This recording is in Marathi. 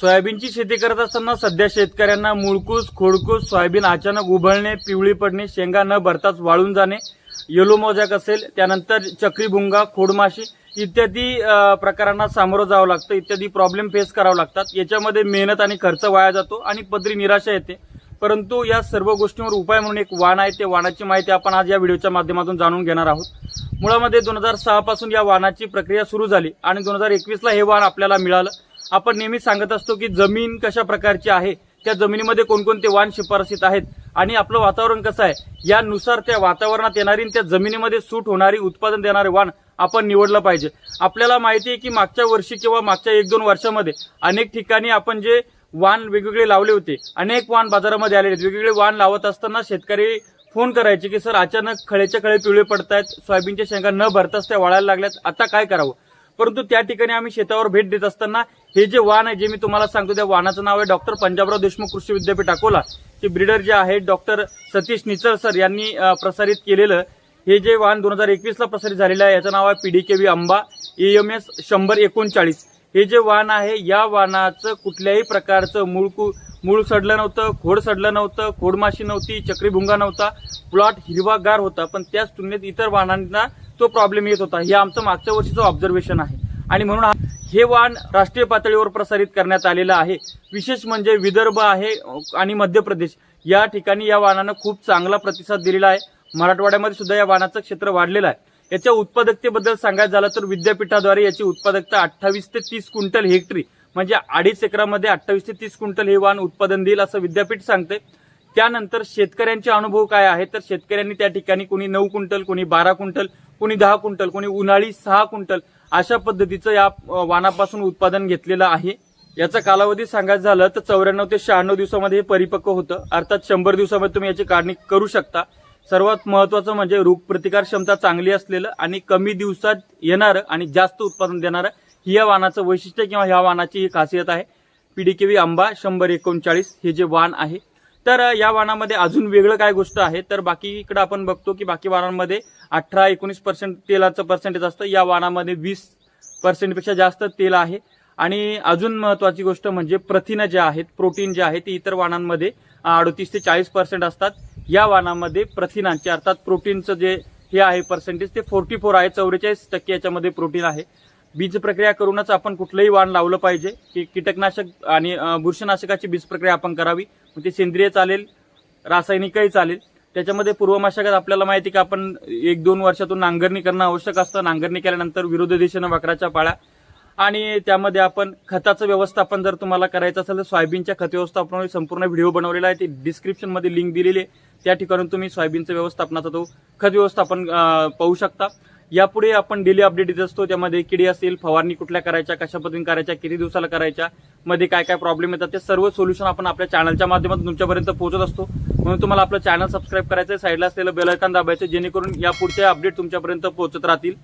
सोयाबीनची शेती करत असताना सध्या शेतकऱ्यांना मुळकूस खोडकूस सोयाबीन अचानक उभळणे पिवळी पडणे शेंगा न भरताच वाळून जाणे येलो मोजॅक असेल त्यानंतर चक्रीभुंगा खोडमाशी इत्यादी प्रकारांना सामोरं जावं लागतं इत्यादी प्रॉब्लेम फेस करावं लागतात. याच्यामध्ये मेहनत आणि खर्च वाया जातो आणि पदरी निराशा येते. परंतु या सर्व गोष्टींवर उपाय म्हणून एक वाण आहे ते वाणाची माहिती आपण आज या व्हिडिओच्या माध्यमातून जाणून घेणार आहोत. मुळामध्ये दोन हजार सहापासून या वाणाची प्रक्रिया सुरू झाली आणि दोन हजार एकवीसला हे वाण आपल्याला मिळालं. आपण नेहमी सांगत असतो की जमीन कशा प्रकारची आहे त्या जमिनीमध्ये कोणकोणते वाण शिफारसीत आहेत आणि आपलं वातावरण कसं आहे यानुसार त्या वातावरणात येणारी आणि त्या जमिनीमध्ये सूट होणारी उत्पादन देणारे वाण आपण निवडलं पाहिजे. आपल्याला माहिती आहे की मागच्या वर्षी किंवा मागच्या एक दोन वर्षामध्ये अनेक ठिकाणी आपण जे वाण वेगवेगळे लावले होते अनेक वाण बाजारामध्ये आलेले आहेत. वेगवेगळे वाण लावत असताना शेतकरी फोन करायचे की सर अचानक खळेच्या खळे पिवळे पडतायत सोयाबीनच्या शेंगा न भरताच त्या वाळायला लागल्यात आता काय करावं? परंतु त्या ठिकाणी आम्ही शेतावर भेट देत असताना हे जे वाहन आहे जे मी तुम्हाला सांगतो त्या वाहनाचं नाव आहे डॉक्टर पंजाबराव देशमुख कृषी विद्यापीठ अकोला. ते ब्रिडर जे आहे डॉक्टर सतीश निचळ सर यांनी प्रसारित केलेलं हे जे वाहन दोन हजार एकवीसला प्रसारित झालेलं आहे याचं नाव आहे पीडीकेव्ही आंबा एम एस शंभर एकोणचाळीस. हे जे वाहन आहे या वाहनाचं कुठल्याही प्रकारचं मूळ कु- मूळ सडलं नव्हतं खोड सडलं नव्हतं खोडमाशी नव्हती चक्रीभुंगा नव्हता प्लॉट हिरवागार होता पण त्याच तुलनेत इतर वाहनांना तो प्रॉब्लेम येत होता. हे आमचं मागच्या वर्षीचं ऑब्झर्वेशन आहे. आणि म्हणून हे वाण राष्ट्रीय पातळीवर प्रसारित करण्यात आलेलं आहे. विशेष म्हणजे विदर्भ आहे आणि मध्य प्रदेश. या ठिकाणी या वाणानं खूप चांगला प्रतिसाद दिलेला आहे. मराठवाड्यामध्ये सुद्धा या वाणाचं क्षेत्र वाढलेलं आहे. याच्या उत्पादकतेबद्दल सांगायचं झालं तर विद्यापीठाद्वारे याची उत्पादकता अठ्ठावीस ते तीस क्विंटल हेक्टरी म्हणजे अडीच एकरामध्ये अठ्ठावीस ते तीस क्विंटल हे वाण उत्पादन देईल असं विद्यापीठ सांगते त्यानंतर शेतकऱ्यांचे अनुभव काय आहे? तर शेतकऱ्यांनी त्या ठिकाणी कोणी नऊ क्विंटल कोणी बारा क्विंटल कोणी दहा क्विंटल कोणी उन्हाळी सहा क्विंटल अशा पद्धतीचं या वानापासून वाणापासून उत्पादन घेतलेलं आहे. याचा कालावधी सांगायचं झालं तर चौऱ्याण्णव ते शहाण्णव दिवसामध्ये हे परिपक्व होतं. अर्थात शंभर दिवसामध्ये तुम्ही याची काढणी करू शकता. सर्वात महत्वाचं म्हणजे रोग प्रतिकार क्षमता चांगली असलेलं आणि कमी दिवसात येणारं आणि जास्त उत्पादन देणारं ही या वाणाचं वैशिष्ट्य किंवा ह्या वाणाची ही खासियत आहे. पीडीकेवी आंबा शंभर एकोणचाळीस हे जे वाण आहे तर या वाणामध्ये अजून वेगळं काय गोष्ट आहे? तर बाकीकडे आपण बघतो की बाकी वाणांमध्ये अठरा एकोणीस पर्सेंट तेलाचं पर्सेंटेज असतं. या वाणामध्ये वीस पर्सेंटपेक्षा जास्त तेल आहे. आणि अजून महत्वाची गोष्ट म्हणजे प्रथिनं जे आहेत प्रोटीन जे आहे ते इतर वाणांमध्ये अडतीस ते चाळीस पर्सेंट असतात. या वाणामध्ये प्रथिनांचे अर्थात प्रोटीनचं जे हे आहे पर्सेंटेज ते फोर्टी फोर आहे. चौवेचाळीस टक्के याच्यामध्ये प्रोटीन आहे. बीज प्रक्रिया करूनच आपण कुठलंही वाण लावलं पाहिजे. की कीटकनाशक आणि बुरशीनाशकाची बीज प्रक्रिया आपण करावी. मग ते सेंद्रिय चालेल रासायनिकही चालेल. त्याच्यामध्ये पूर्वमाशागत आपल्याला माहिती आहे की आपण एक दोन वर्षातून नांगरणी करणं आवश्यक असतं. नांगरणी केल्यानंतर विरोधी दिशेनं वक्राच्या पाळ्या. आणि त्यामध्ये आपण खताचं व्यवस्थापन जर तुम्हाला करायचं असेल तर सोयाबीनच्या खत व्यवस्थापनावर संपूर्ण व्हिडिओ बनवलेला आहे. ती डिस्क्रिप्शनमध्ये लिंक दिलेली आहे. त्या ठिकाणी तुम्ही सोयाबीनचं व्यवस्थापनाचा तो खत व्यवस्थापन पाहू शकता. यापुढे आपण डेली अपडेट देत असतो. त्यामध्ये किडी असेल फवारणी कुठल्या करायच्या कशा पद्धतीने करायच्या किती दिवसाला करायच्या मध्ये काय काय प्रॉब्लेम येतात ते सर्व सोल्युशन आपण आपल्या चॅनलच्या माध्यमातून तुमच्यापर्यंत पोहोचत असतो. म्हणून तुम्हाला आपलं चॅनल सबस्क्राईब करायचं साईडला असलेलं बेल दाबायचं जेणेकरून या पुढचे अपडेट तुमच्यापर्यंत पोहोचत राहतील.